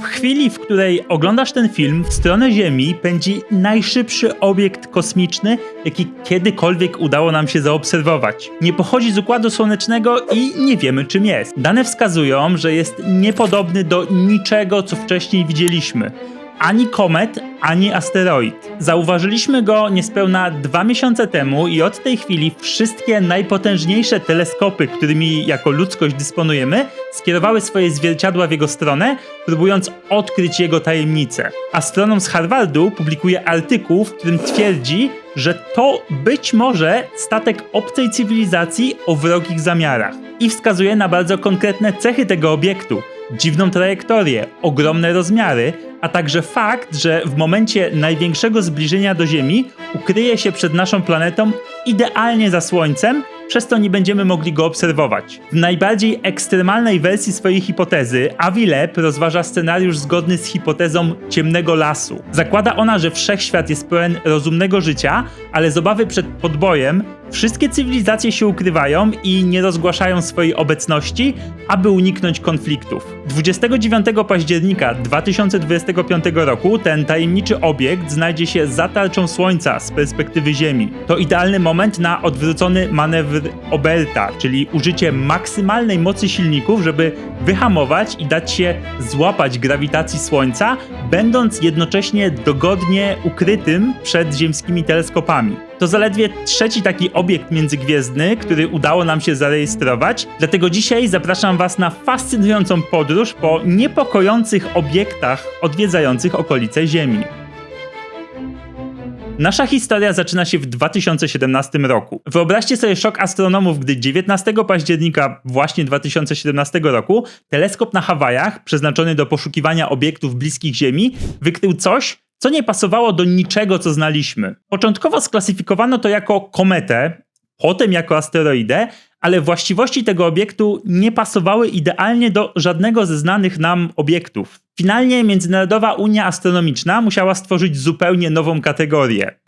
W chwili, w której oglądasz ten film, w stronę Ziemi pędzi najszybszy obiekt kosmiczny, jaki kiedykolwiek udało nam się zaobserwować. Nie pochodzi z Układu Słonecznego i nie wiemy czym jest. Dane wskazują, że jest niepodobny do niczego, co wcześniej widzieliśmy ani komet, ani asteroid. Zauważyliśmy go niespełna dwa miesiące temu i od tej chwili wszystkie najpotężniejsze teleskopy, którymi jako ludzkość dysponujemy, skierowały swoje zwierciadła w jego stronę, próbując odkryć jego tajemnice. Astronom z Harvardu publikuje artykuł, w którym twierdzi, że to być może statek obcej cywilizacji o wrogich zamiarach. I wskazuje na bardzo konkretne cechy tego obiektu dziwną trajektorię, ogromne rozmiary, a także fakt, że w momencie największego zbliżenia do Ziemi ukryje się przed naszą planetą idealnie za Słońcem, przez to nie będziemy mogli go obserwować. W najbardziej ekstremalnej wersji swojej hipotezy Avi Loeb rozważa scenariusz zgodny z hipotezą ciemnego lasu. Zakłada ona, że wszechświat jest pełen rozumnego życia, ale z obawy przed podbojem wszystkie cywilizacje się ukrywają i nie rozgłaszają swojej obecności, aby uniknąć konfliktów. 29 października 2025 roku ten tajemniczy obiekt znajdzie się za tarczą Słońca z perspektywy Ziemi. To idealny moment na odwrócony manewr Oberta, czyli użycie maksymalnej mocy silników, żeby wyhamować i dać się złapać grawitacji Słońca, będąc jednocześnie dogodnie ukrytym przed ziemskimi teleskopami. To zaledwie trzeci taki obiekt międzygwiezdny, który udało nam się zarejestrować, dlatego dzisiaj zapraszam Was na fascynującą podróż po niepokojących obiektach odwiedzających okolice Ziemi. Nasza historia zaczyna się w 2017 roku. Wyobraźcie sobie szok astronomów, gdy 19 października właśnie 2017 roku teleskop na Hawajach, przeznaczony do poszukiwania obiektów bliskich Ziemi, wykrył coś, co nie pasowało do niczego, co znaliśmy. Początkowo sklasyfikowano to jako kometę, potem jako asteroidę, ale właściwości tego obiektu nie pasowały idealnie do żadnego ze znanych nam obiektów. Finalnie Międzynarodowa Unia Astronomiczna musiała stworzyć zupełnie nową kategorię.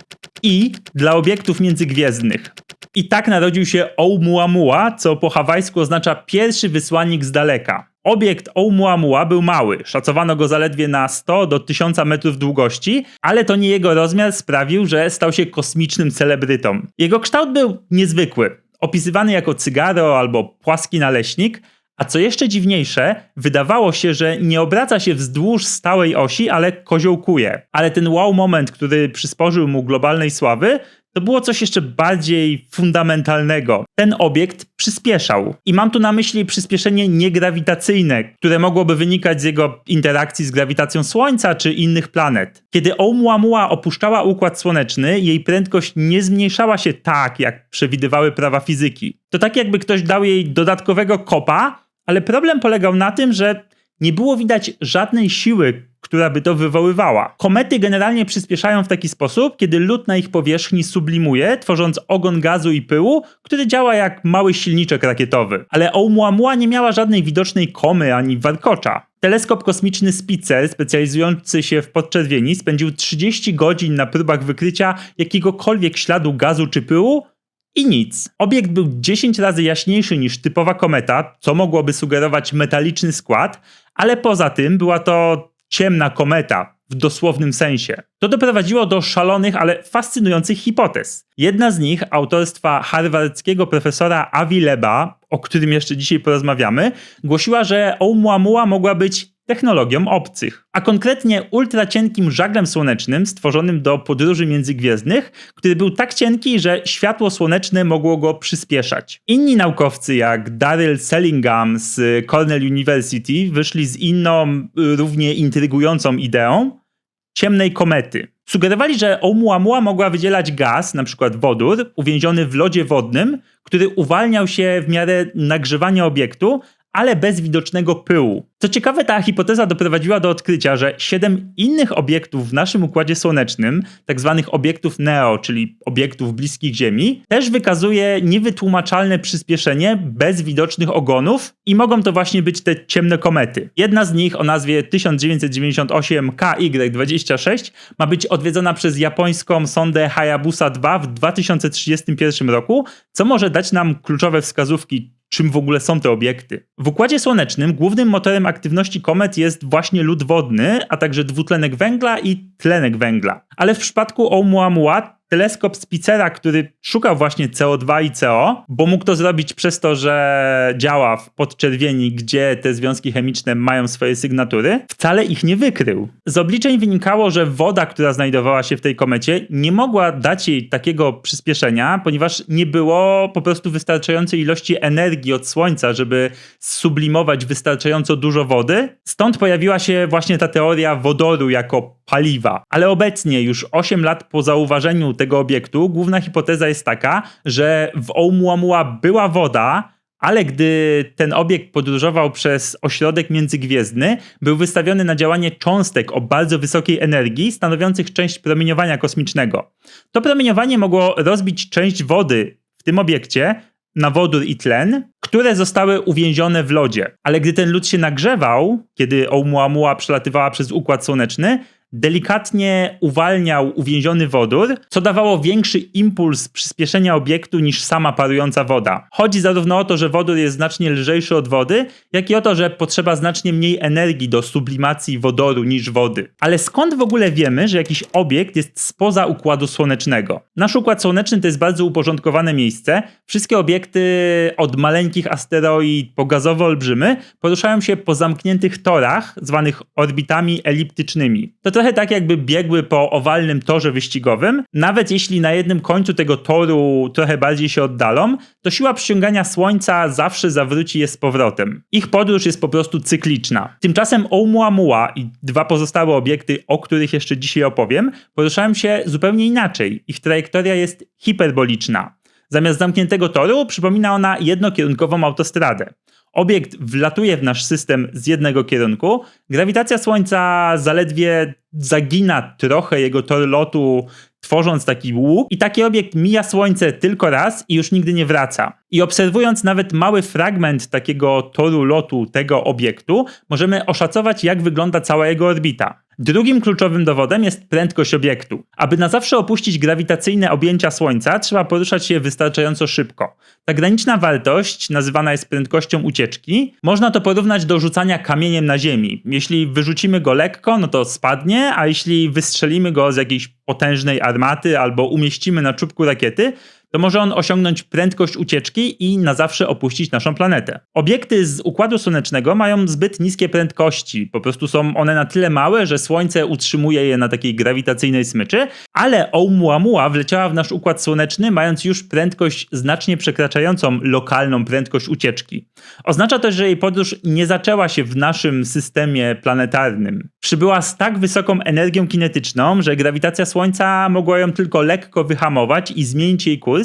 I dla obiektów międzygwiezdnych. I tak narodził się Oumuamua, co po hawajsku oznacza pierwszy wysłannik z daleka. Obiekt Oumuamua był mały, szacowano go zaledwie na 100 do 1000 metrów długości, ale to nie jego rozmiar sprawił, że stał się kosmicznym celebrytą. Jego kształt był niezwykły, opisywany jako cygaro albo płaski naleśnik, a co jeszcze dziwniejsze, wydawało się, że nie obraca się wzdłuż stałej osi, ale koziołkuje. Ale ten wow moment, który przysporzył mu globalnej sławy, to było coś jeszcze bardziej fundamentalnego. Ten obiekt przyspieszał. I mam tu na myśli przyspieszenie niegrawitacyjne, które mogłoby wynikać z jego interakcji z grawitacją Słońca czy innych planet. Kiedy Oumuamua opuszczała Układ Słoneczny, jej prędkość nie zmniejszała się tak, jak przewidywały prawa fizyki. To tak jakby ktoś dał jej dodatkowego kopa, ale problem polegał na tym, że nie było widać żadnej siły, która by to wywoływała. Komety generalnie przyspieszają w taki sposób, kiedy lód na ich powierzchni sublimuje, tworząc ogon gazu i pyłu, który działa jak mały silniczek rakietowy. Ale Oumuamua nie miała żadnej widocznej komy ani warkocza. Teleskop kosmiczny Spitzer, specjalizujący się w podczerwieni, spędził 30 godzin na próbach wykrycia jakiegokolwiek śladu gazu czy pyłu, i nic. Obiekt był 10 razy jaśniejszy niż typowa kometa, co mogłoby sugerować metaliczny skład, ale poza tym była to ciemna kometa w dosłownym sensie. To doprowadziło do szalonych, ale fascynujących hipotez. Jedna z nich, autorstwa harvardzkiego profesora Avi Leba, o którym jeszcze dzisiaj porozmawiamy, głosiła, że Oumuamua mogła być technologią obcych, a konkretnie ultracienkim żaglem słonecznym stworzonym do podróży międzygwiezdnych, który był tak cienki, że światło słoneczne mogło go przyspieszać. Inni naukowcy jak Daryl Sellingham z Cornell University wyszli z inną, równie intrygującą ideą ciemnej komety. Sugerowali, że Oumuamua mogła wydzielać gaz, np. wodór, uwięziony w lodzie wodnym, który uwalniał się w miarę nagrzewania obiektu, ale bez widocznego pyłu. Co ciekawe, ta hipoteza doprowadziła do odkrycia, że siedem innych obiektów w naszym układzie słonecznym, tak zwanych obiektów NEO, czyli obiektów bliskich Ziemi, też wykazuje niewytłumaczalne przyspieszenie bez widocznych ogonów i mogą to właśnie być te ciemne komety. Jedna z nich o nazwie 1998 KY26 ma być odwiedzona przez japońską sondę Hayabusa 2 w 2031 roku, co może dać nam kluczowe wskazówki czym w ogóle są te obiekty. W Układzie Słonecznym głównym motorem aktywności komet jest właśnie lód wodny, a także dwutlenek węgla i tlenek węgla. Ale w przypadku Oumuamua teleskop Spitzera, który szukał właśnie CO2 i CO, bo mógł to zrobić przez to, że działa w podczerwieni, gdzie te związki chemiczne mają swoje sygnatury, wcale ich nie wykrył. Z obliczeń wynikało, że woda, która znajdowała się w tej komecie, nie mogła dać jej takiego przyspieszenia, ponieważ nie było po prostu wystarczającej ilości energii od Słońca, żeby sublimować wystarczająco dużo wody. Stąd pojawiła się właśnie ta teoria wodoru jako paliwa. Ale obecnie, już 8 lat po zauważeniu tego obiektu, główna hipoteza jest taka, że w Oumuamua była woda, ale gdy ten obiekt podróżował przez ośrodek międzygwiezdny, był wystawiony na działanie cząstek o bardzo wysokiej energii, stanowiących część promieniowania kosmicznego. To promieniowanie mogło rozbić część wody w tym obiekcie na wodór i tlen, które zostały uwięzione w lodzie. Ale gdy ten lód się nagrzewał, kiedy Oumuamua przelatywała przez Układ Słoneczny, delikatnie uwalniał uwięziony wodór, co dawało większy impuls przyspieszenia obiektu niż sama parująca woda. Chodzi zarówno o to, że wodór jest znacznie lżejszy od wody, jak i o to, że potrzeba znacznie mniej energii do sublimacji wodoru niż wody. Ale skąd w ogóle wiemy, że jakiś obiekt jest spoza układu słonecznego? Nasz układ słoneczny to jest bardzo uporządkowane miejsce. Wszystkie obiekty od maleńkich asteroid po gazowo olbrzymy poruszają się po zamkniętych torach, zwanych orbitami eliptycznymi. To trochę tak, jakby biegły po owalnym torze wyścigowym. Nawet jeśli na jednym końcu tego toru trochę bardziej się oddalą, to siła przyciągania Słońca zawsze zawróci je z powrotem. Ich podróż jest po prostu cykliczna. Tymczasem Oumuamua i dwa pozostałe obiekty, o których jeszcze dzisiaj opowiem, poruszają się zupełnie inaczej. Ich trajektoria jest hiperboliczna. Zamiast zamkniętego toru przypomina ona jednokierunkową autostradę. Obiekt wlatuje w nasz system z jednego kierunku, grawitacja Słońca zaledwie zagina trochę jego tor lotu, tworząc taki łuk, i taki obiekt mija Słońce tylko raz i już nigdy nie wraca. I obserwując nawet mały fragment takiego toru lotu tego obiektu, możemy oszacować, jak wygląda cała jego orbita. Drugim kluczowym dowodem jest prędkość obiektu. Aby na zawsze opuścić grawitacyjne objęcia Słońca, trzeba poruszać się wystarczająco szybko. Ta graniczna wartość, nazywana jest prędkością ucieczki, można to porównać do rzucania kamieniem na Ziemi. Jeśli wyrzucimy go lekko, no to spadnie, a jeśli wystrzelimy go z jakiejś potężnej armaty albo umieścimy na czubku rakiety, to może on osiągnąć prędkość ucieczki i na zawsze opuścić naszą planetę. Obiekty z Układu Słonecznego mają zbyt niskie prędkości, po prostu są one na tyle małe, że Słońce utrzymuje je na takiej grawitacyjnej smyczy, ale Oumuamua wleciała w nasz Układ Słoneczny mając już prędkość znacznie przekraczającą lokalną prędkość ucieczki. Oznacza to, że jej podróż nie zaczęła się w naszym systemie planetarnym. Przybyła z tak wysoką energią kinetyczną, że grawitacja Słońca mogła ją tylko lekko wyhamować i zmienić jej kurs,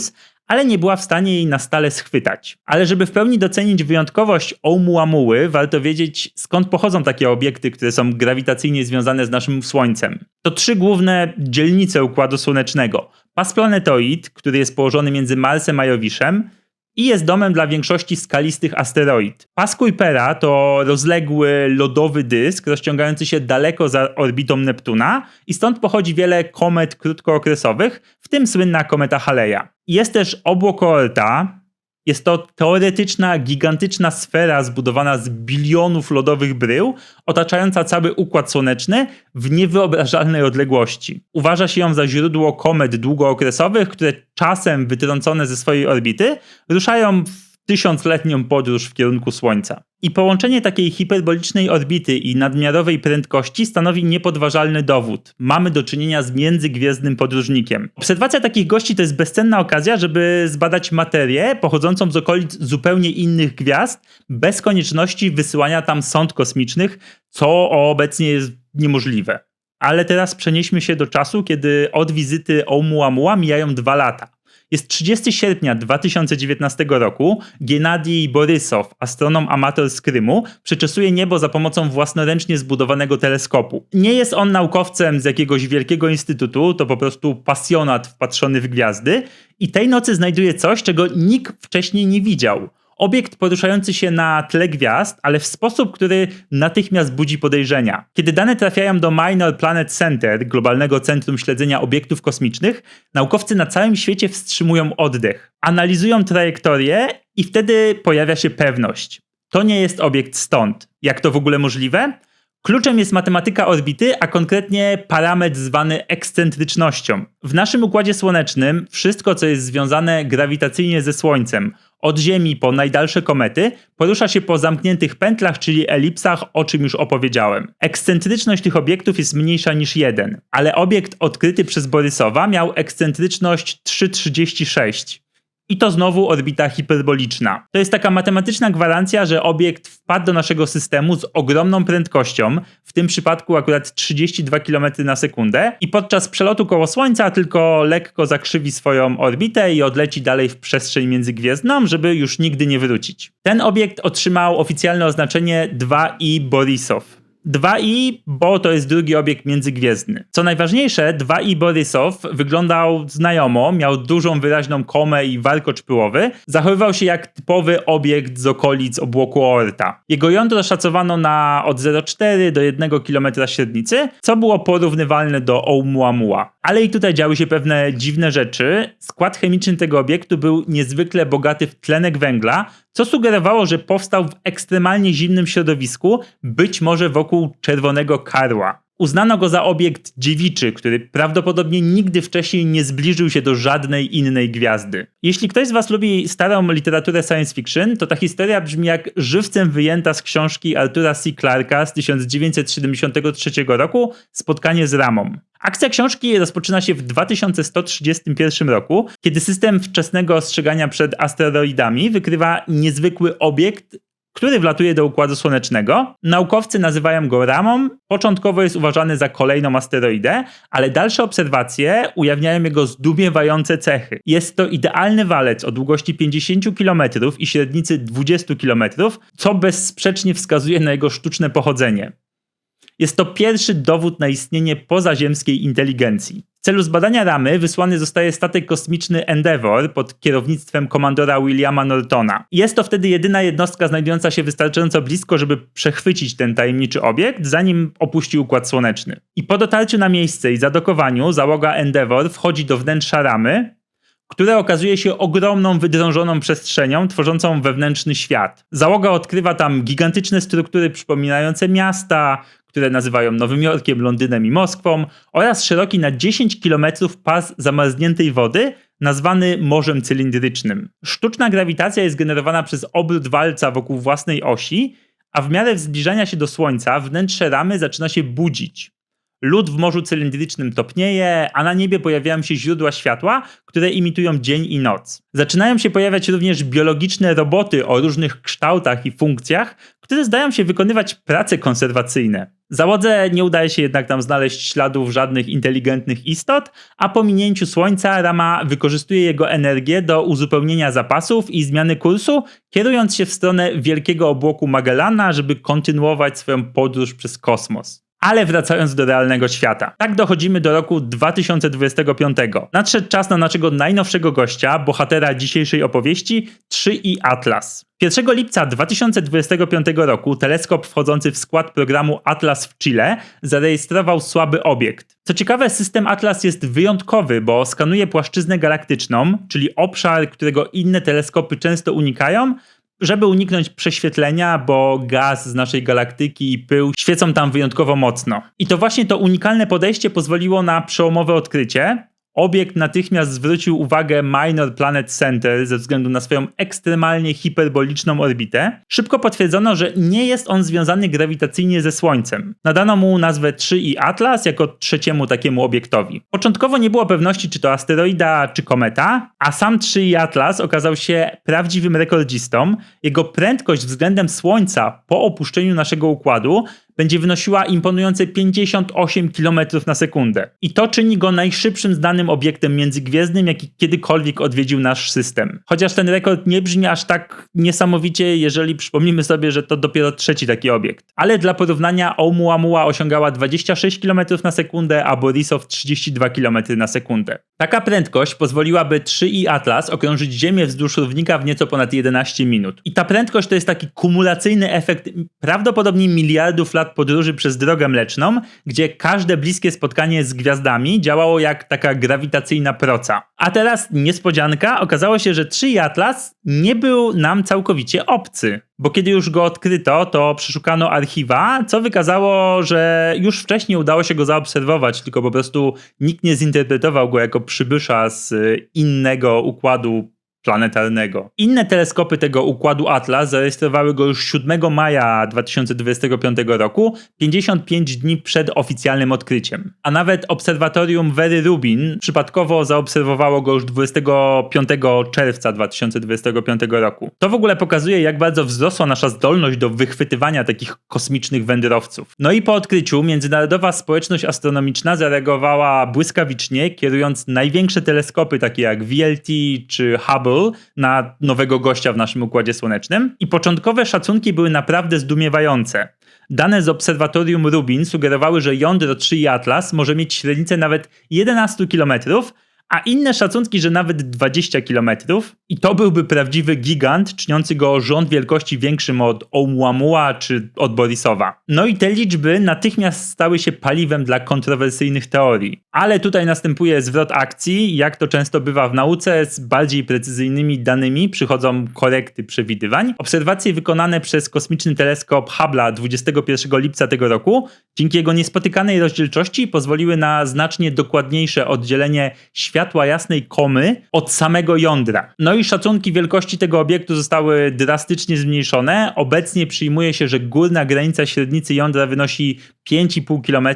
ale nie była w stanie jej na stale schwytać. Ale żeby w pełni docenić wyjątkowość Oumuamuły, warto wiedzieć skąd pochodzą takie obiekty, które są grawitacyjnie związane z naszym Słońcem. To trzy główne dzielnice Układu Słonecznego. Pas planetoid, który jest położony między Marsem a Jowiszem, i jest domem dla większości skalistych asteroid. Pas Kuipera to rozległy lodowy dysk rozciągający się daleko za orbitą Neptuna i stąd pochodzi wiele komet krótkookresowych, w tym słynna kometa Haleja. Jest też obłok Oorta, jest to teoretyczna, gigantyczna sfera zbudowana z bilionów lodowych brył, otaczająca cały układ słoneczny w niewyobrażalnej odległości. Uważa się ją za źródło komet długookresowych, które czasem wytrącone ze swojej orbity ruszają w tysiącletnią podróż w kierunku Słońca. I połączenie takiej hiperbolicznej orbity i nadmiarowej prędkości stanowi niepodważalny dowód. Mamy do czynienia z międzygwiezdnym podróżnikiem. Obserwacja takich gości to jest bezcenna okazja, żeby zbadać materię pochodzącą z okolic zupełnie innych gwiazd, bez konieczności wysyłania tam sąd kosmicznych, co obecnie jest niemożliwe. Ale teraz przenieśmy się do czasu, kiedy od wizyty Oumuamua mijają dwa lata. Jest 30 sierpnia 2019 roku. Gennady Borysow, astronom amator z Krymu, przeczesuje niebo za pomocą własnoręcznie zbudowanego teleskopu. Nie jest on naukowcem z jakiegoś wielkiego instytutu, to po prostu pasjonat wpatrzony w gwiazdy i tej nocy znajduje coś, czego nikt wcześniej nie widział – Obiekt poruszający się na tle gwiazd, ale w sposób, który natychmiast budzi podejrzenia. Kiedy dane trafiają do Minor Planet Center, globalnego centrum śledzenia obiektów kosmicznych, naukowcy na całym świecie wstrzymują oddech. Analizują trajektorię i wtedy pojawia się pewność. To nie jest obiekt stąd. Jak to w ogóle możliwe? Kluczem jest matematyka orbity, a konkretnie parametr zwany ekscentrycznością. W naszym układzie słonecznym wszystko, co jest związane grawitacyjnie ze Słońcem, od Ziemi po najdalsze komety, porusza się po zamkniętych pętlach, czyli elipsach, o czym już opowiedziałem. Ekscentryczność tych obiektów jest mniejsza niż 1, ale obiekt odkryty przez Borysowa miał ekscentryczność 3,36. I to znowu orbita hiperboliczna. To jest taka matematyczna gwarancja, że obiekt wpadł do naszego systemu z ogromną prędkością, w tym przypadku akurat 32 km na sekundę, i podczas przelotu koło Słońca tylko lekko zakrzywi swoją orbitę i odleci dalej w przestrzeń międzygwiezdną, żeby już nigdy nie wrócić. Ten obiekt otrzymał oficjalne oznaczenie 2i Borisow. 2i, bo to jest drugi obiekt międzygwiezdny. Co najważniejsze, 2i Borysow wyglądał znajomo, miał dużą wyraźną komę i warkocz pyłowy, zachowywał się jak typowy obiekt z okolic obłoku Oorta. Jego jądro szacowano na od 0,4 do 1 km średnicy, co było porównywalne do Oumuamua. Ale i tutaj działy się pewne dziwne rzeczy. Skład chemiczny tego obiektu był niezwykle bogaty w tlenek węgla, co sugerowało, że powstał w ekstremalnie zimnym środowisku, być może wokół czerwonego karła. Uznano go za obiekt dziewiczy, który prawdopodobnie nigdy wcześniej nie zbliżył się do żadnej innej gwiazdy. Jeśli ktoś z Was lubi starą literaturę science fiction, to ta historia brzmi jak żywcem wyjęta z książki Artura C. Clarka z 1973 roku Spotkanie z Ramą. Akcja książki rozpoczyna się w 2131 roku, kiedy system wczesnego ostrzegania przed asteroidami wykrywa niezwykły obiekt który wlatuje do Układu Słonecznego. Naukowcy nazywają go Ramą. Początkowo jest uważany za kolejną asteroidę, ale dalsze obserwacje ujawniają jego zdumiewające cechy. Jest to idealny walec o długości 50 km i średnicy 20 km, co bezsprzecznie wskazuje na jego sztuczne pochodzenie. Jest to pierwszy dowód na istnienie pozaziemskiej inteligencji. W celu zbadania ramy wysłany zostaje statek kosmiczny Endeavour pod kierownictwem komandora Williama Nortona. Jest to wtedy jedyna jednostka znajdująca się wystarczająco blisko, żeby przechwycić ten tajemniczy obiekt, zanim opuści Układ Słoneczny. I po dotarciu na miejsce i zadokowaniu załoga Endeavour wchodzi do wnętrza ramy, które okazuje się ogromną, wydrążoną przestrzenią tworzącą wewnętrzny świat. Załoga odkrywa tam gigantyczne struktury przypominające miasta, które nazywają Nowym Jorkiem, Londynem i Moskwą, oraz szeroki na 10 km pas zamarzniętej wody, nazwany morzem cylindrycznym. Sztuczna grawitacja jest generowana przez obrót walca wokół własnej osi, a w miarę zbliżania się do Słońca wnętrze ramy zaczyna się budzić. Lód w morzu cylindrycznym topnieje, a na niebie pojawiają się źródła światła, które imitują dzień i noc. Zaczynają się pojawiać również biologiczne roboty o różnych kształtach i funkcjach, które zdają się wykonywać prace konserwacyjne. Załodze nie udaje się jednak tam znaleźć śladów żadnych inteligentnych istot, a po minięciu Słońca Rama wykorzystuje jego energię do uzupełnienia zapasów i zmiany kursu, kierując się w stronę wielkiego obłoku Magellana, żeby kontynuować swoją podróż przez kosmos. Ale wracając do realnego świata. Tak dochodzimy do roku 2025. Nadszedł czas na naszego najnowszego gościa, bohatera dzisiejszej opowieści, 3i Atlas. 1 lipca 2025 roku teleskop wchodzący w skład programu Atlas w Chile zarejestrował słaby obiekt. Co ciekawe, system Atlas jest wyjątkowy, bo skanuje płaszczyznę galaktyczną, czyli obszar, którego inne teleskopy często unikają, żeby uniknąć prześwietlenia, bo gaz z naszej galaktyki i pył świecą tam wyjątkowo mocno. I to właśnie to unikalne podejście pozwoliło na przełomowe odkrycie, Obiekt natychmiast zwrócił uwagę Minor Planet Center ze względu na swoją ekstremalnie hiperboliczną orbitę. Szybko potwierdzono, że nie jest on związany grawitacyjnie ze Słońcem. Nadano mu nazwę 3i Atlas jako trzeciemu takiemu obiektowi. Początkowo nie było pewności, czy to asteroida, czy kometa, a sam 3i Atlas okazał się prawdziwym rekordzistą. Jego prędkość względem Słońca po opuszczeniu naszego układu będzie wynosiła imponujące 58 km na sekundę. I to czyni go najszybszym znanym obiektem międzygwiezdnym, jaki kiedykolwiek odwiedził nasz system. Chociaż ten rekord nie brzmi aż tak niesamowicie, jeżeli przypomnimy sobie, że to dopiero trzeci taki obiekt. Ale dla porównania Oumuamua osiągała 26 km na sekundę, a Borisow 32 km na sekundę. Taka prędkość pozwoliłaby 3i Atlas okrążyć Ziemię wzdłuż równika w nieco ponad 11 minut. I ta prędkość to jest taki kumulacyjny efekt prawdopodobnie miliardów lat lat podróży przez drogę mleczną, gdzie każde bliskie spotkanie z gwiazdami działało jak taka grawitacyjna proca. A teraz niespodzianka, okazało się, że 3 Atlas nie był nam całkowicie obcy. Bo kiedy już go odkryto, to przeszukano archiwa, co wykazało, że już wcześniej udało się go zaobserwować, tylko po prostu nikt nie zinterpretował go jako przybysza z innego układu planetarnego. Inne teleskopy tego układu Atlas zarejestrowały go już 7 maja 2025 roku, 55 dni przed oficjalnym odkryciem. A nawet obserwatorium Very Rubin przypadkowo zaobserwowało go już 25 czerwca 2025 roku. To w ogóle pokazuje, jak bardzo wzrosła nasza zdolność do wychwytywania takich kosmicznych wędrowców. No i po odkryciu międzynarodowa społeczność astronomiczna zareagowała błyskawicznie, kierując największe teleskopy takie jak VLT czy Hubble na nowego gościa w naszym układzie słonecznym i początkowe szacunki były naprawdę zdumiewające. Dane z obserwatorium Rubin sugerowały, że jądro 3 Atlas może mieć średnicę nawet 11 km, a inne szacunki, że nawet 20 km i to byłby prawdziwy gigant, czyniący go rząd wielkości większym od Oumuamua czy od Borisowa. No i te liczby natychmiast stały się paliwem dla kontrowersyjnych teorii. Ale tutaj następuje zwrot akcji, jak to często bywa w nauce, z bardziej precyzyjnymi danymi przychodzą korekty przewidywań. Obserwacje wykonane przez kosmiczny teleskop Hubble 21 lipca tego roku, dzięki jego niespotykanej rozdzielczości pozwoliły na znacznie dokładniejsze oddzielenie światła jasnej komy od samego jądra. No i szacunki wielkości tego obiektu zostały drastycznie zmniejszone. Obecnie przyjmuje się, że górna granica średnicy jądra wynosi 5,5 km,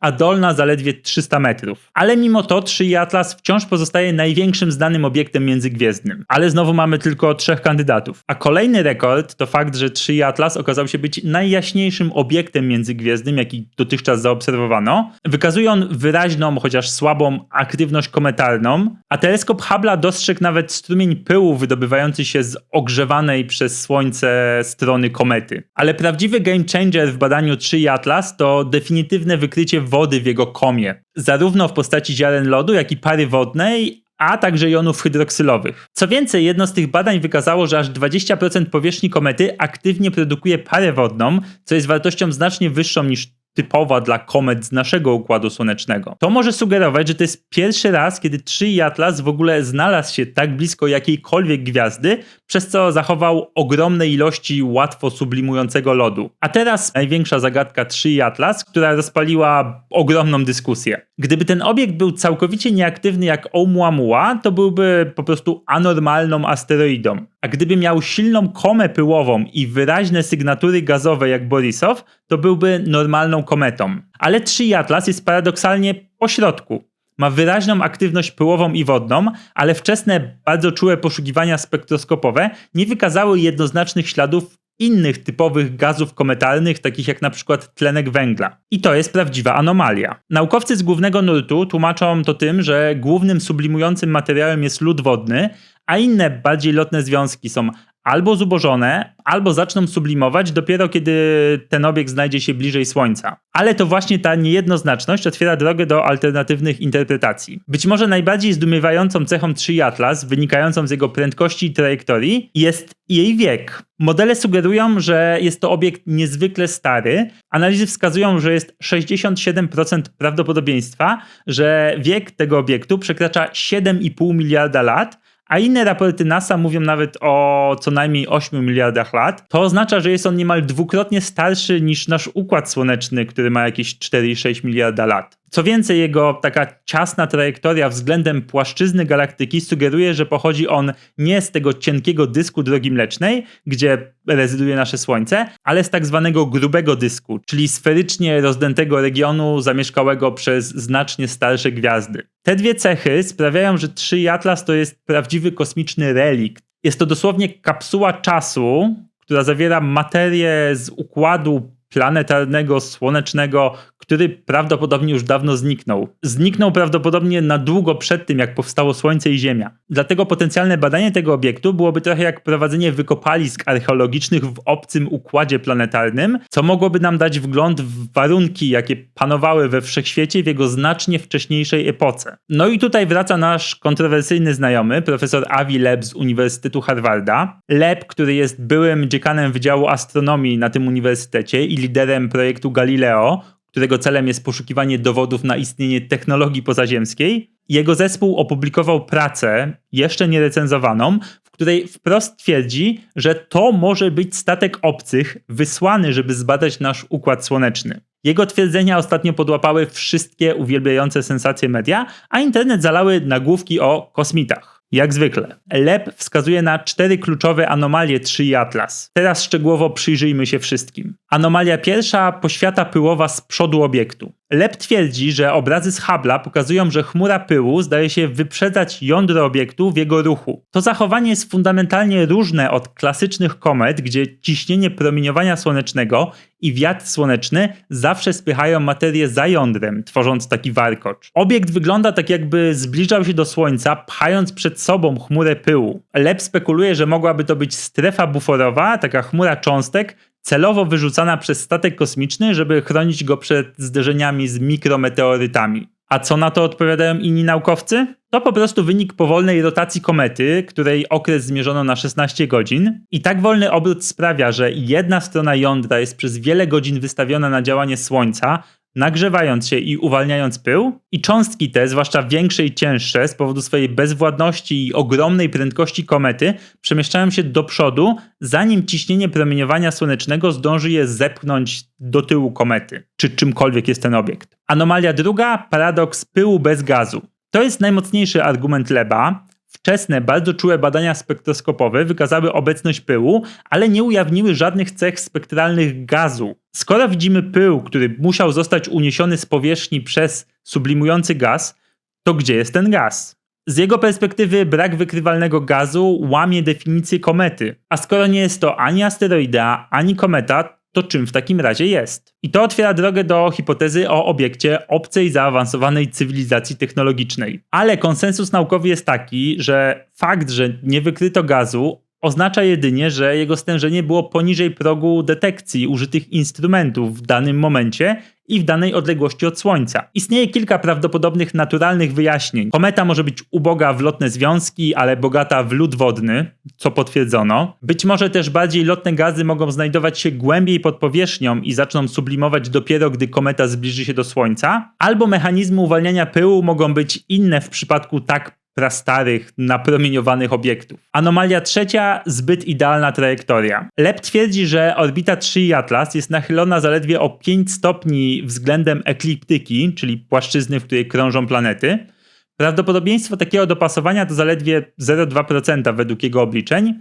a dolna zaledwie 300 metrów. Ale mimo to 3 Atlas wciąż pozostaje największym znanym obiektem międzygwiezdnym. Ale znowu mamy tylko trzech kandydatów. A kolejny rekord to fakt, że 3 Atlas okazał się być najjaśniejszym obiektem międzygwiezdnym, jaki dotychczas zaobserwowano. Wykazuje on wyraźną, chociaż słabą aktywność kometarną, a teleskop Hubble dostrzegł nawet strumień pyłu wydobywający się z ogrzewanej przez Słońce strony komety. Ale prawdziwy game changer w badaniu 3 Atlas to to definitywne wykrycie wody w jego komie, zarówno w postaci ziaren lodu, jak i pary wodnej, a także jonów hydroksylowych. Co więcej, jedno z tych badań wykazało, że aż 20% powierzchni komety aktywnie produkuje parę wodną, co jest wartością znacznie wyższą niż typowa dla komet z naszego układu słonecznego. To może sugerować, że to jest pierwszy raz, kiedy 3 Atlas w ogóle znalazł się tak blisko jakiejkolwiek gwiazdy, przez co zachował ogromne ilości łatwo sublimującego lodu. A teraz największa zagadka 3 Atlas, która rozpaliła ogromną dyskusję. Gdyby ten obiekt był całkowicie nieaktywny jak Oumuamua, to byłby po prostu anormalną asteroidą. A gdyby miał silną komę pyłową i wyraźne sygnatury gazowe jak Borisow, to byłby normalną kometą. Ale 3 Atlas jest paradoksalnie pośrodku. Ma wyraźną aktywność pyłową i wodną, ale wczesne, bardzo czułe poszukiwania spektroskopowe nie wykazały jednoznacznych śladów innych typowych gazów kometalnych, takich jak na przykład tlenek węgla. I to jest prawdziwa anomalia. Naukowcy z głównego nurtu tłumaczą to tym, że głównym sublimującym materiałem jest lód wodny, a inne bardziej lotne związki są albo zubożone, albo zaczną sublimować dopiero kiedy ten obiekt znajdzie się bliżej Słońca. Ale to właśnie ta niejednoznaczność otwiera drogę do alternatywnych interpretacji. Być może najbardziej zdumiewającą cechą 3 Atlas, wynikającą z jego prędkości i trajektorii, jest jej wiek. Modele sugerują, że jest to obiekt niezwykle stary. Analizy wskazują, że jest 67% prawdopodobieństwa, że wiek tego obiektu przekracza 7,5 miliarda lat, a inne raporty NASA mówią nawet o co najmniej 8 miliardach lat, to oznacza, że jest on niemal dwukrotnie starszy niż nasz układ słoneczny, który ma jakieś 4,6 miliarda lat. Co więcej, jego taka ciasna trajektoria względem płaszczyzny galaktyki sugeruje, że pochodzi on nie z tego cienkiego dysku drogi mlecznej, gdzie rezyduje nasze Słońce, ale z tak zwanego grubego dysku, czyli sferycznie rozdętego regionu zamieszkałego przez znacznie starsze gwiazdy. Te dwie cechy sprawiają, że 3 Atlas to jest prawdziwy kosmiczny relikt. Jest to dosłownie kapsuła czasu, która zawiera materię z układu planetarnego, słonecznego, który prawdopodobnie już dawno zniknął. Zniknął prawdopodobnie na długo przed tym, jak powstało Słońce i Ziemia. Dlatego potencjalne badanie tego obiektu byłoby trochę jak prowadzenie wykopalisk archeologicznych w obcym układzie planetarnym, co mogłoby nam dać wgląd w warunki, jakie panowały we wszechświecie w jego znacznie wcześniejszej epoce. No i tutaj wraca nasz kontrowersyjny znajomy, profesor Avi Leb z Uniwersytetu Harvarda. Leb, który jest byłym dziekanem Wydziału Astronomii na tym uniwersytecie i liderem projektu Galileo, którego celem jest poszukiwanie dowodów na istnienie technologii pozaziemskiej. Jego zespół opublikował pracę, jeszcze nierecenzowaną, w której wprost twierdzi, że to może być statek obcych wysłany, żeby zbadać nasz układ słoneczny. Jego twierdzenia ostatnio podłapały wszystkie uwielbiające sensacje media, a internet zalały nagłówki o kosmitach. Jak zwykle. LEP wskazuje na cztery kluczowe anomalie 3 Atlas. Teraz szczegółowo przyjrzyjmy się wszystkim. Anomalia pierwsza poświata pyłowa z przodu obiektu. Lep twierdzi, że obrazy z Hubble'a pokazują, że chmura pyłu zdaje się wyprzedzać jądro obiektu w jego ruchu. To zachowanie jest fundamentalnie różne od klasycznych komet, gdzie ciśnienie promieniowania słonecznego i wiatr słoneczny zawsze spychają materię za jądrem, tworząc taki warkocz. Obiekt wygląda tak jakby zbliżał się do Słońca, pchając przed sobą chmurę pyłu. Lep spekuluje, że mogłaby to być strefa buforowa, taka chmura cząstek, celowo wyrzucana przez statek kosmiczny, żeby chronić go przed zderzeniami z mikrometeorytami. A co na to odpowiadają inni naukowcy? To po prostu wynik powolnej rotacji komety, której okres zmierzono na 16 godzin. I tak wolny obrót sprawia, że jedna strona jądra jest przez wiele godzin wystawiona na działanie Słońca, nagrzewając się i uwalniając pył, i cząstki te, zwłaszcza większe i cięższe, z powodu swojej bezwładności i ogromnej prędkości komety, przemieszczają się do przodu, zanim ciśnienie promieniowania słonecznego zdąży je zepchnąć do tyłu komety, czy czymkolwiek jest ten obiekt. Anomalia druga, paradoks pyłu bez gazu. To jest najmocniejszy argument Leba, Wczesne, bardzo czułe badania spektroskopowe wykazały obecność pyłu, ale nie ujawniły żadnych cech spektralnych gazu. Skoro widzimy pył, który musiał zostać uniesiony z powierzchni przez sublimujący gaz, to gdzie jest ten gaz? Z jego perspektywy brak wykrywalnego gazu łamie definicję komety. A skoro nie jest to ani asteroida, ani kometa, to czym w takim razie jest? I to otwiera drogę do hipotezy o obiekcie obcej zaawansowanej cywilizacji technologicznej. Ale konsensus naukowy jest taki, że fakt, że nie wykryto gazu, oznacza jedynie, że jego stężenie było poniżej progu detekcji użytych instrumentów w danym momencie i w danej odległości od Słońca. Istnieje kilka prawdopodobnych naturalnych wyjaśnień. Kometa może być uboga w lotne związki, ale bogata w lód wodny, co potwierdzono. Być może też bardziej lotne gazy mogą znajdować się głębiej pod powierzchnią i zaczną sublimować dopiero, gdy kometa zbliży się do Słońca. Albo mechanizmy uwalniania pyłu mogą być inne w przypadku tak prastarych, napromieniowanych obiektów. Anomalia trzecia, zbyt idealna trajektoria. Lep twierdzi, że orbita 3 Atlas jest nachylona zaledwie o 5 stopni względem ekliptyki, czyli płaszczyzny, w której krążą planety. Prawdopodobieństwo takiego dopasowania to zaledwie 0,2% według jego obliczeń,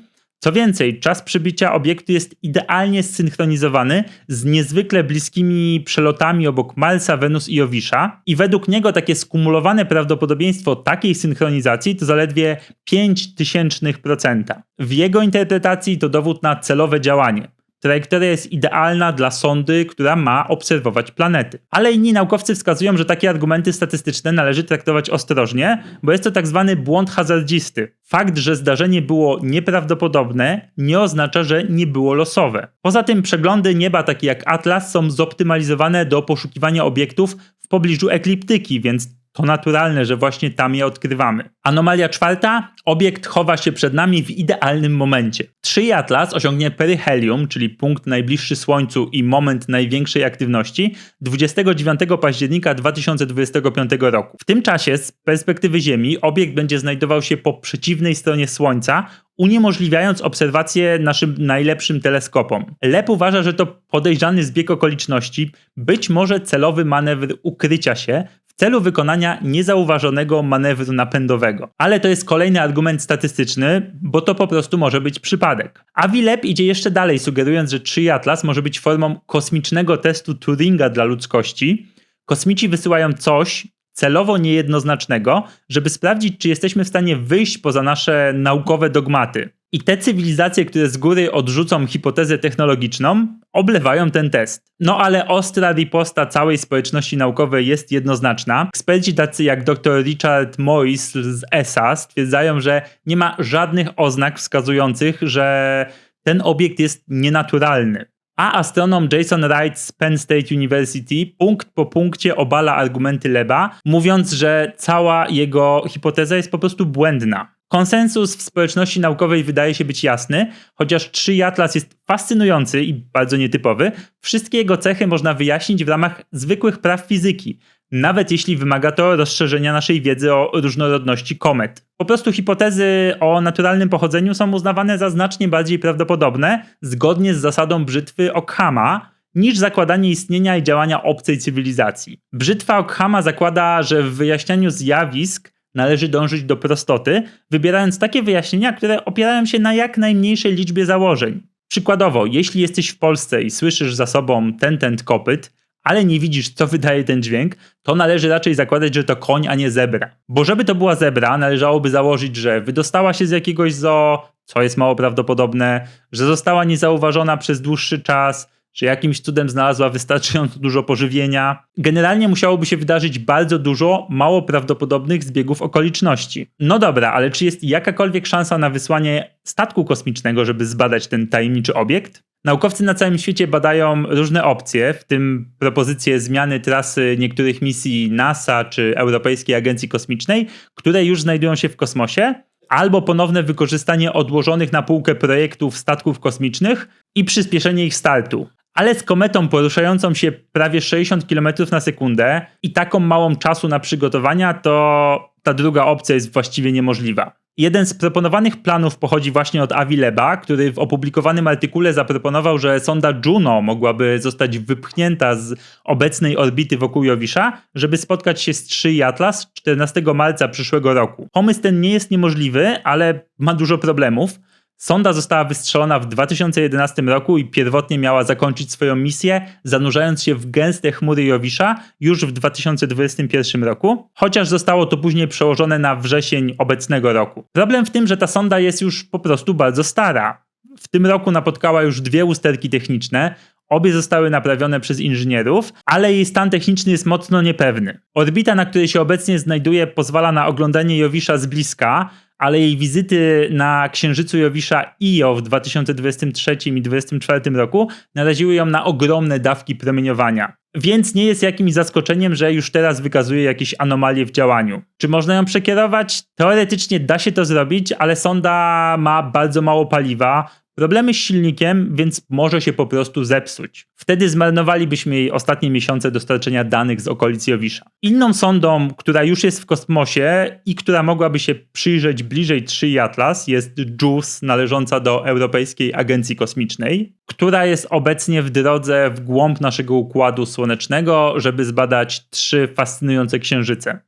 co więcej, czas przybycia obiektu jest idealnie zsynchronizowany z niezwykle bliskimi przelotami obok Marsa, Wenus i Jowisza i według niego takie skumulowane prawdopodobieństwo takiej synchronizacji to zaledwie 0,05%. W jego interpretacji to dowód na celowe działanie. Trajektoria jest idealna dla sondy, która ma obserwować planety. Ale inni naukowcy wskazują, że takie argumenty statystyczne należy traktować ostrożnie, bo jest to tak zwany błąd hazardzisty. Fakt, że zdarzenie było nieprawdopodobne, nie oznacza, że nie było losowe. Poza tym przeglądy nieba takie jak Atlas są zoptymalizowane do poszukiwania obiektów w pobliżu ekliptyki, więc to naturalne, że właśnie tam je odkrywamy. Anomalia czwarta. Obiekt chowa się przed nami w idealnym momencie. 3 Atlas osiągnie peryhelium, czyli punkt najbliższy Słońcu i moment największej aktywności 29 października 2025 roku. W tym czasie z perspektywy Ziemi obiekt będzie znajdował się po przeciwnej stronie Słońca, uniemożliwiając obserwację naszym najlepszym teleskopom. Lep uważa, że to podejrzany zbieg okoliczności, być może celowy manewr ukrycia się, celu wykonania niezauważonego manewru napędowego. Ale to jest kolejny argument statystyczny, bo to po prostu może być przypadek. A Wilep idzie jeszcze dalej, sugerując, że 3 Atlas może być formą kosmicznego testu Turinga dla ludzkości. Kosmici wysyłają coś, celowo niejednoznacznego, żeby sprawdzić, czy jesteśmy w stanie wyjść poza nasze naukowe dogmaty. I te cywilizacje, które z góry odrzucą hipotezę technologiczną, oblewają ten test. No ale ostra riposta całej społeczności naukowej jest jednoznaczna. Eksperci tacy jak dr Richard Morris z ESA stwierdzają, że nie ma żadnych oznak wskazujących, że ten obiekt jest nienaturalny. A astronom Jason Wright z Penn State University punkt po punkcie obala argumenty Leba, mówiąc, że cała jego hipoteza jest po prostu błędna. Konsensus w społeczności naukowej wydaje się być jasny, chociaż 3 Atlas jest fascynujący i bardzo nietypowy, wszystkie jego cechy można wyjaśnić w ramach zwykłych praw fizyki, nawet jeśli wymaga to rozszerzenia naszej wiedzy o różnorodności komet. Po prostu hipotezy o naturalnym pochodzeniu są uznawane za znacznie bardziej prawdopodobne, zgodnie z zasadą brzytwy Ockhama, niż zakładanie istnienia i działania obcej cywilizacji. Brzytwa Ockhama zakłada, że w wyjaśnianiu zjawisk należy dążyć do prostoty, wybierając takie wyjaśnienia, które opierają się na jak najmniejszej liczbie założeń. Przykładowo, jeśli jesteś w Polsce i słyszysz za sobą ten ten kopyt, ale nie widzisz, co wydaje ten dźwięk, to należy raczej zakładać, że to koń, a nie zebra. Bo żeby to była zebra, należałoby założyć, że wydostała się z jakiegoś zoo, co jest mało prawdopodobne, że została niezauważona przez dłuższy czas, że jakimś cudem znalazła wystarczająco dużo pożywienia. Generalnie musiałoby się wydarzyć bardzo dużo mało prawdopodobnych zbiegów okoliczności. No dobra, ale czy jest jakakolwiek szansa na wysłanie statku kosmicznego, żeby zbadać ten tajemniczy obiekt? Naukowcy na całym świecie badają różne opcje, w tym propozycje zmiany trasy niektórych misji NASA czy Europejskiej Agencji Kosmicznej, które już znajdują się w kosmosie, albo ponowne wykorzystanie odłożonych na półkę projektów statków kosmicznych i przyspieszenie ich startu. Ale z kometą poruszającą się prawie 60 km na sekundę i taką małą czasu na przygotowania, to ta druga opcja jest właściwie niemożliwa. Jeden z proponowanych planów pochodzi właśnie od Avi Leba, który w opublikowanym artykule zaproponował, że sonda Juno mogłaby zostać wypchnięta z obecnej orbity wokół Jowisza, żeby spotkać się z 3 Atlas 14 marca przyszłego roku. Pomysł ten nie jest niemożliwy, ale ma dużo problemów. Sonda została wystrzelona w 2011 roku i pierwotnie miała zakończyć swoją misję, zanurzając się w gęste chmury Jowisza już w 2021 roku, chociaż zostało to później przełożone na wrzesień obecnego roku. Problem w tym, że ta sonda jest już po prostu bardzo stara. W tym roku napotkała już dwie usterki techniczne, Obie zostały naprawione przez inżynierów, ale jej stan techniczny jest mocno niepewny. Orbita, na której się obecnie znajduje, pozwala na oglądanie Jowisza z bliska, ale jej wizyty na księżycu Jowisza Io w 2023 i 2024 roku naraziły ją na ogromne dawki promieniowania. Więc nie jest jakimś zaskoczeniem, że już teraz wykazuje jakieś anomalie w działaniu. Czy można ją przekierować? Teoretycznie da się to zrobić, ale sonda ma bardzo mało paliwa, problemy z silnikiem, więc może się po prostu zepsuć. Wtedy zmarnowalibyśmy jej ostatnie miesiące dostarczenia danych z okolic Jowisza. Inną sondą, która już jest w kosmosie i która mogłaby się przyjrzeć bliżej 3 Atlas jest JUICE należąca do Europejskiej Agencji Kosmicznej, która jest obecnie w drodze w głąb naszego Układu Słonecznego, żeby zbadać trzy fascynujące księżyce.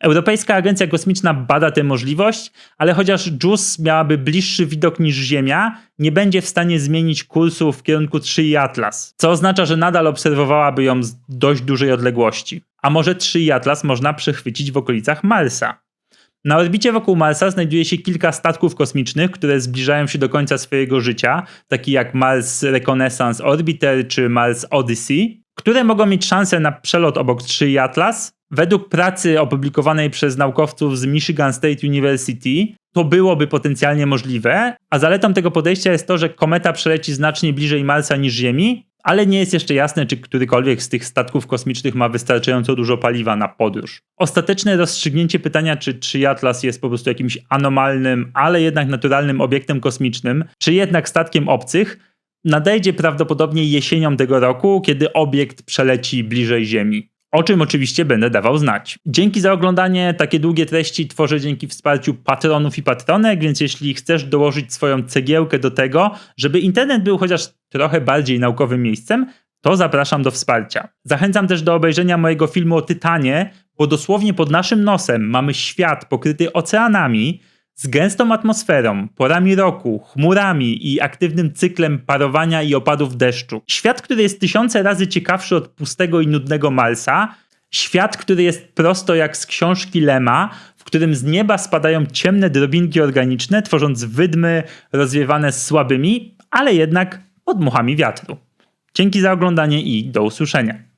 Europejska Agencja Kosmiczna bada tę możliwość, ale chociaż JUICE miałaby bliższy widok niż Ziemia, nie będzie w stanie zmienić kursu w kierunku 3 Atlas, co oznacza, że nadal obserwowałaby ją z dość dużej odległości. A może 3 Atlas można przechwycić w okolicach Marsa? Na orbicie wokół Marsa znajduje się kilka statków kosmicznych, które zbliżają się do końca swojego życia, takie jak Mars Reconnaissance Orbiter czy Mars Odyssey, które mogą mieć szansę na przelot obok 3 Atlas, Według pracy opublikowanej przez naukowców z Michigan State University, to byłoby potencjalnie możliwe, a zaletą tego podejścia jest to, że kometa przeleci znacznie bliżej Marsa niż Ziemi, ale nie jest jeszcze jasne, czy którykolwiek z tych statków kosmicznych ma wystarczająco dużo paliwa na podróż. Ostateczne rozstrzygnięcie pytania, czy, czy Atlas jest po prostu jakimś anomalnym, ale jednak naturalnym obiektem kosmicznym, czy jednak statkiem obcych, nadejdzie prawdopodobnie jesienią tego roku, kiedy obiekt przeleci bliżej Ziemi o czym oczywiście będę dawał znać. Dzięki za oglądanie. Takie długie treści tworzę dzięki wsparciu patronów i patronek, więc jeśli chcesz dołożyć swoją cegiełkę do tego, żeby internet był chociaż trochę bardziej naukowym miejscem, to zapraszam do wsparcia. Zachęcam też do obejrzenia mojego filmu o Tytanie, bo dosłownie pod naszym nosem mamy świat pokryty oceanami, z gęstą atmosferą, porami roku, chmurami i aktywnym cyklem parowania i opadów deszczu. Świat, który jest tysiące razy ciekawszy od pustego i nudnego Marsa. Świat, który jest prosto jak z książki Lema, w którym z nieba spadają ciemne drobinki organiczne, tworząc wydmy rozwiewane słabymi, ale jednak podmuchami wiatru. Dzięki za oglądanie i do usłyszenia.